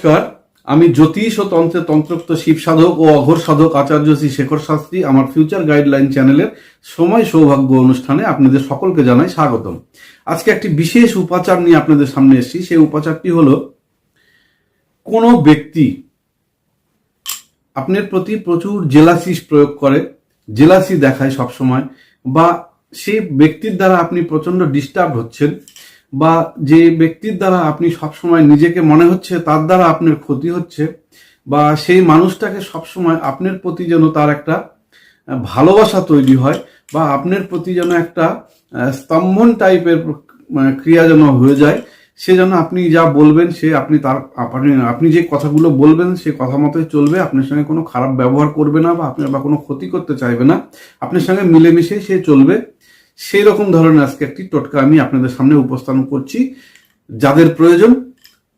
নমস্কার। আমি জ্যোতিষ ও তন্ত্রে তন্ত্রোক্ত শিব সাধক ও অঘোর সাধক আচার্য শ্রী শেখর শাস্ত্রী আমার ফিউচার গাইডলাইন চ্যানেলের সময় সৌভাগ্য অনুষ্ঠানে আপনাদের সকলকে জানাই স্বাগতম। আজকে একটি বিশেষ উপাচার নিয়ে আপনাদের সামনে এসেছি। সেই উপাচারটি হলো, কোনো ব্যক্তি আপনার প্রতি প্রচুর জেলাসি প্রয়োগ করে, জেলাসি দেখায় সবসময়, বা সেই ব্যক্তির দ্বারা আপনি প্রচণ্ড ডিস্টার্ব হচ্ছেন বা যে ব্যক্তির দ্বারা আপনি সবসময় নিজেকে মনে হচ্ছে, তার দ্বারা আপনার ক্ষতি হচ্ছে, বা সেই মানুষটাকে সবসময় আপনার প্রতি যেন তার একটা ভালোবাসা তৈরি হয়, বা আপনার প্রতি যেন একটা স্তম্ভন টাইপের ক্রিয়া যেন হয়ে যায়, সে যেন আপনি যা বলবেন, সে আপনি তার, আপনি আপনি যে কথাগুলো বলবেন, সে কথা মতোই চলবে, আপনার সঙ্গে কোনো খারাপ ব্যবহার করবে না, বা আপনার বা কোনো ক্ষতি করতে চাইবে না, আপনার সঙ্গে মিলেমিশে সে চলবে। সেই রকম ধরনের আজকে একটি টোটকা আমি আপনাদের সামনে উপস্থাপন করছি। যাদের প্রয়োজন,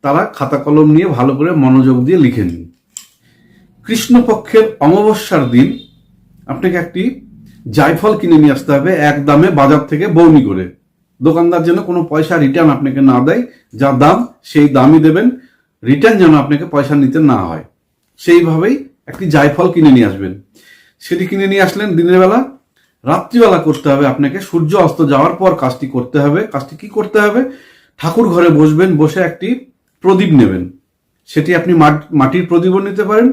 তারা খাতা কলম নিয়ে ভালো করে মনোযোগ দিয়ে লিখে নিন। কৃষ্ণপক্ষের অমাবস্যার দিন আপনাকে একটি জায়ফল কিনে নিয়ে আসতে হবে এক দামে বাজার থেকে বৌনি করে। দোকানদার যেন কোনো পয়সা রিটার্ন আপনাকে না দেয়, যা দাম সেই দামই দেবেন। রিটার্ন যেন আপনাকে পয়সা নিতে না হয়। সেইভাবেই একটি জায়ফল কিনে নিয়ে আসবেন। সেটি কিনে নিয়ে আসলেন দিনের বেলা। রাত্রিবেলা করতে হবে আপনাকে। সূর্য অস্ত যাওয়ার পর কাজটি করতে হবে। কাজটি কি করতে হবে? ঠাকুর ঘরে বসবেন, বসে একটি প্রদীপ নেবেন। সেটি আপনি মাট- মাটির প্রদীপও নিতে পারেন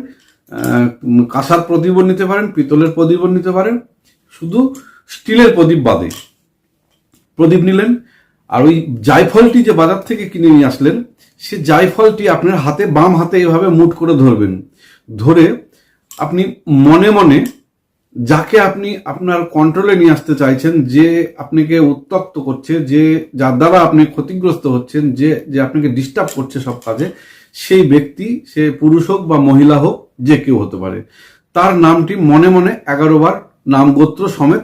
কাঁসার প্রদীপও নিতে পারেন, পিতলের প্রদীপও নিতে পারেন। শুধু স্টিলের প্রদীপ বাদে। প্রদীপ নিলেন, আর ওই জায়ফলটি যে বাজার থেকে কিনে নিয়ে আসলেন, সে জায়ফলটি আপনার হাতে, বাম হাতে এভাবে মুঠ করে ধরবেন। ধরে আপনি মনে মনে যাকে আপনি আপনার কন্ট্রোলে নিয়ে আসতে চাইছেন, যে আপনাকে উত্তক্ত করছে, যে যার দ্বারা আপনি ক্ষতিগ্রস্ত হচ্ছেন, যে যে আপনাকে ডিস্টার্ব করছে সব কাজে, সেই ব্যক্তি, সে পুরুষ হোক বা মহিলা হোক, যে কেউ হতে পারে। তার নামটি মনে মনে এগারো বার নাম গোত্র সমেত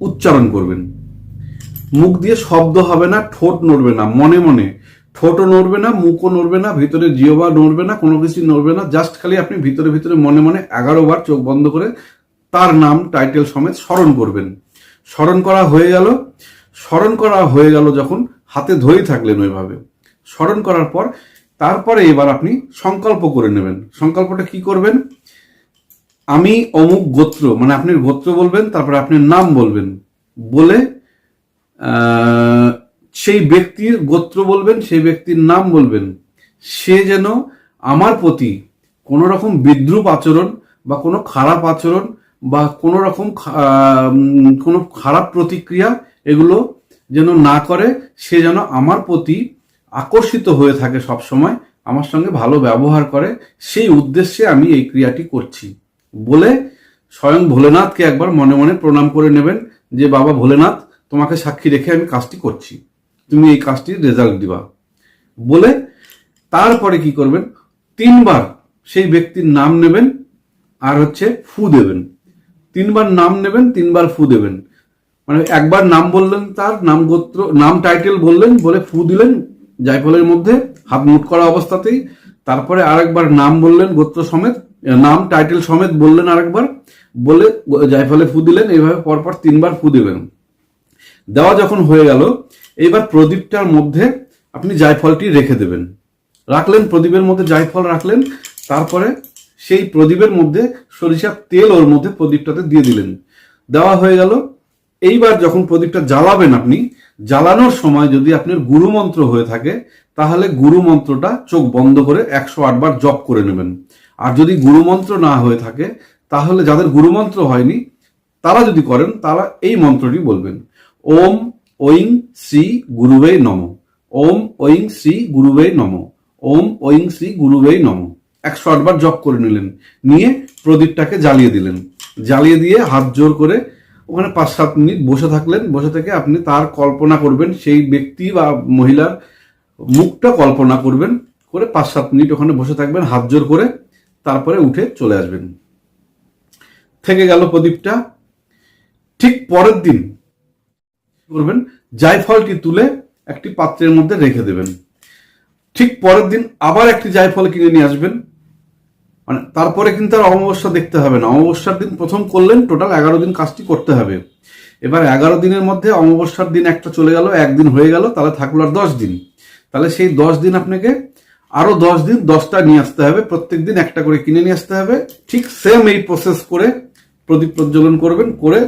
উচ্চারণ করবেন। মুখ দিয়ে শব্দ হবে না, ঠোঁট নড়বে না, মনে মনে। ঠোঁটও নড়বে না, মুখও নড়বে না, ভিতরে জিওবা নড়বে না, কোনো কিছু নড়বে না, জাস্ট খালি আপনি ভিতরে ভিতরে মনে মনে এগারো বার চোখ বন্ধ করে তার নাম টাইটেল সমেত স্মরণ করবেন। স্মরণ করা হয়ে গেল। স্মরণ করা হয়ে গেল যখন হাতে ধরেই থাকলেন ওইভাবে। স্মরণ করার পর তারপরে এবার আপনি সংকল্প করে নেবেন। সংকল্পটা কি করবেন? আমি অমুক গোত্র মানে আপনি গোত্র বলবেন, তারপরে আপনি নাম বলবেন। বলে সেই ব্যক্তির গোত্র বলবেন, সেই ব্যক্তির নাম বলবেন। সে যেন আমার প্রতি কোনো রকম বিদ্রুপ আচরণ বা কোনো খারাপ আচরণ বা কোনো রকম কোনো খারাপ প্রতিক্রিয়া এগুলো যেন না করে, সে যেন আমার প্রতি আকর্ষিত হয়ে থাকে সব সময় আমার সঙ্গে ভালো ব্যবহার করে, সেই উদ্দেশ্যে আমি এই ক্রিয়াটি করছি। বলে স্বয়ং ভোলেনাথকে একবার মনে মনে প্রণাম করে নেবেন যে, বাবা ভোলেনাথ, তোমাকে সাক্ষী রেখে আমি কাজটি করছি। তুমি এই কাজটির রেজাল্ট দিবা। বলে তারপরে কি করবেন? তিনবার সেই ব্যক্তির নাম নেবেন আর হচ্ছে ফু দেবেন। তিনবার নাম নেবেন, তিনবার ফু দেবেন। মানে একবার নাম বললেন তার, নাম গোত্র, নাম টাইটেল বললেন, বলে ফু দিলেন, জায়ফলের মধ্যে হাত মুট করা অবস্থাতেই। তারপরে আরেকবার নাম বললেন, গোত্র সমেত নাম টাইটেল সমেত বললেন আরেকবার, বলে জায়ফলে ফু দিলেন, এইভাবে পরপর তিনবার ফু দেবেন। দেওয়া যখন হয়ে গেল, এইবার প্রদীপটার মধ্যে আপনি জায়ফলটি রেখে দেবেন। রাখলেন, প্রদীপের মধ্যে জায়ফল রাখলেন, তারপরে সেই প্রদীপের মধ্যে সরিষার তেল ওর মধ্যে প্রদীপটাতে দিয়ে দিলেন। দেওয়া হয়ে গেল, এইবার যখন প্রদীপটা জ্বালাবেন আপনি, জ্বালানোর সময় যদি আপনার গুরু মন্ত্র হয়ে থাকে, তাহলে গুরু মন্ত্রটা চোখ বন্ধ করে একশো আটবার জপ করে নেবেন। আর যদি গুরু মন্ত্র না হয়ে থাকে, তাহলে যাদের গুরু মন্ত্র হয়নি, তারা যদি করেন, তারা এই মন্ত্রটি বলবেন। ওম ঐং শ্রী গুরুবে নম। ওম ঐং শ্রী গুরুবে নম। ওম ঐং শ্রী গুরুবে নম। একশো আটবার জপ করে নিলেন। নিয়ে প্রদীপটাকে জ্বালিয়ে দিলেন। জ্বালিয়ে দিয়ে হাত জোর করে ওখানে পাঁচ সাত মিনিট বসে থাকলেন। বসে থেকে আপনি তার কল্পনা করবেন, সেই ব্যক্তি বা মহিলার মুখটা কল্পনা করবেন করে পাঁচ সাত মিনিট ওখানে বসে থাকবেন, হাত জোর করে তারপরে উঠে চলে আসবেন। থেকে গেল প্রদীপটা। ঠিক পরের দিন করবেন, জায়ফলটি তুলে একটি পাত্রের মধ্যে রেখে দেবেন। ঠিক পরের দিন আবার একটি জায়ফল কিনে নিয়ে আসবেন। মানে তারপরে কিন্তু আর অমাবস্যা দেখতে হবে না। অমাবস্যার দিন প্রথম করলেন, টোটাল এগারো দিন কাজটি করতে হবে। এবার এগারো দিনের মধ্যে অমাবস্যার দিন একটা চলে গেল, একদিন হয়ে গেল, তাহলে থাকল আর দশ দিন। তাহলে সেই দশ দিন আপনাকে আরও দশ দিন দশটা নিয়ে আসতে হবে, প্রত্যেক দিন একটা করে কিনে নিয়ে আসতে হবে। ঠিক সেম এই প্রসেস করে প্রদীপ প্রজ্বলন করবেন, করে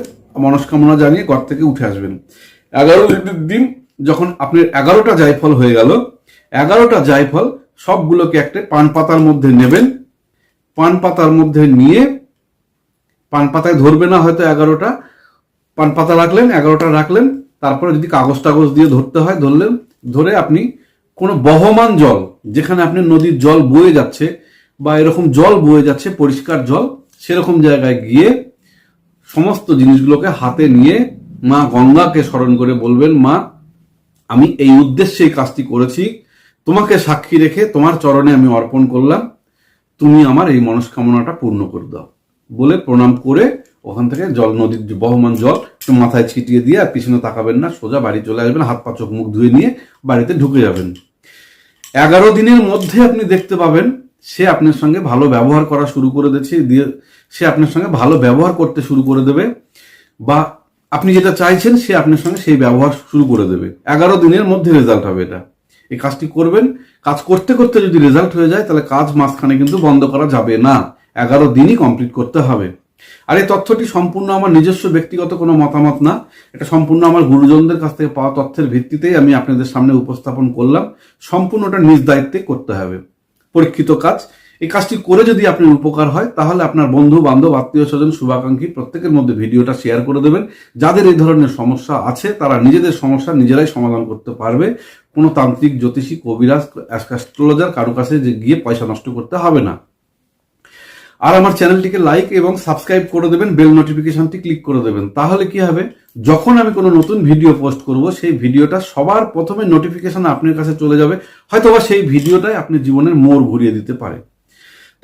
মনস্কামনা জানিয়ে ঘর থেকে উঠে আসবেন। এগারো দিন যখন আপনার এগারোটা জায়ফল হয়ে গেল, এগারোটা জায়ফল সবগুলোকে একটা পান পাতার মধ্যে নেবেন পান পাতার মধ্যে নিয়ে পান পাতায় ধরবে না হয়তো এগারোটা। পান পাতা রাখলেন, এগারোটা রাখলেন, তারপরে যদি কাগজ টাগজ দিয়ে ধরতে হয়, ধরলেন, ধরে আপনি কোনো বহমান জল, যেখানে আপনি নদীর জল বয়ে যাচ্ছে বা এরকম জল বয়ে যাচ্ছে, পরিষ্কার জল, সেরকম জায়গায় গিয়ে সমস্ত জিনিসগুলোকে হাতে নিয়ে মা গঙ্গাকে স্মরণ করে বলবেন, মা, আমি এই উদ্দেশ্যে এই কাজটি করেছি। তোমাকে সাক্ষী রেখে তোমার চরণে আমি অর্পণ করলাম। তুমি আমার এই মনস্কামনাটা পূর্ণ করে দাও। বলে প্রণাম করে ওখান থেকে জল, নদীর বহমান জল মাথায় ছিটিয়ে দিয়ে আর পিছনে তাকাবেন না, সোজা বাড়ি চলে আসবেন, হাত পা, চোখ, মুখ ধুয়ে নিয়ে বাড়িতে ঢুকে যাবেন। এগারো দিনের মধ্যে আপনি দেখতে পাবেন, সে আপনার সঙ্গে ভালো ব্যবহার করা শুরু করে দিচ্ছে দিয়ে সে আপনার সঙ্গে ভালো ব্যবহার করতে শুরু করে দেবে, বা আপনি যেটা চাইছেন সে আপনার সঙ্গে সেই ব্যবহার শুরু করে দেবে। এগারো দিনের মধ্যে রেজাল্ট হবে এটা। এই কাজটি করবেন। কাজ করতে করতে যদি রেজাল্ট হয়ে যায়, তাহলে কাজ মাঝখানে কিন্তু বন্ধ করা যাবে না। এগারো দিনই কমপ্লিট করতে হবে। আর এই তথ্যটি সম্পূর্ণ আমার নিজস্ব ব্যক্তিগত কোনো মতামত না। এটা সম্পূর্ণ আমার গুরুজনদের কাছ থেকে পাওয়া তথ্যের ভিত্তিতেই আমি আপনাদের সামনে উপস্থাপন করলাম। সম্পূর্ণটা নিজ দায়িত্বে করতে হবে। পরীক্ষিত কাজ। এই কাজটি করে যদি আপনার উপকার হয়, তাহলে আপনার বন্ধু বান্ধব আত্মীয় স্বজন শুভাকাঙ্ক্ষী প্রত্যেকের মধ্যে ভিডিওটা শেয়ার করে দেবেন। যাদের এই ধরনের সমস্যা আছে, তারা নিজেদের সমস্যা নিজেরাই সমাধান করতে পারবে। কোনো তান্ত্রিক জ্যোতিষী কবিরাজ অ্যাস্ট্রোলজার কারও কাছে যে গিয়ে পয়সা নষ্ট করতে হবে না। আর আমার চ্যানেলটিকে লাইক এবং সাবস্ক্রাইব করে দেবেন বেল নোটিফিকেশনটি ক্লিক করে দেবেন। তাহলে কি হবে? যখন আমি কোনো নতুন ভিডিও পোস্ট করব, সেই ভিডিওটা সবার প্রথমে নোটিফিকেশন আপনার কাছে চলে যাবে। হয়তোবা সেই ভিডিওটাই আপনি জীবনের মোড় ঘুরিয়ে দিতে পারে।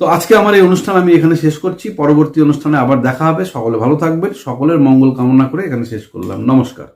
তো আজকে আমার এই অনুষ্ঠান আমি এখানে শেষ করছি। পরবর্তী অনুষ্ঠানে আবার দেখা হবে। সকলে ভালো থাকবেন। সকলের মঙ্গল কামনা করে এখানে শেষ করলাম। নমস্কার।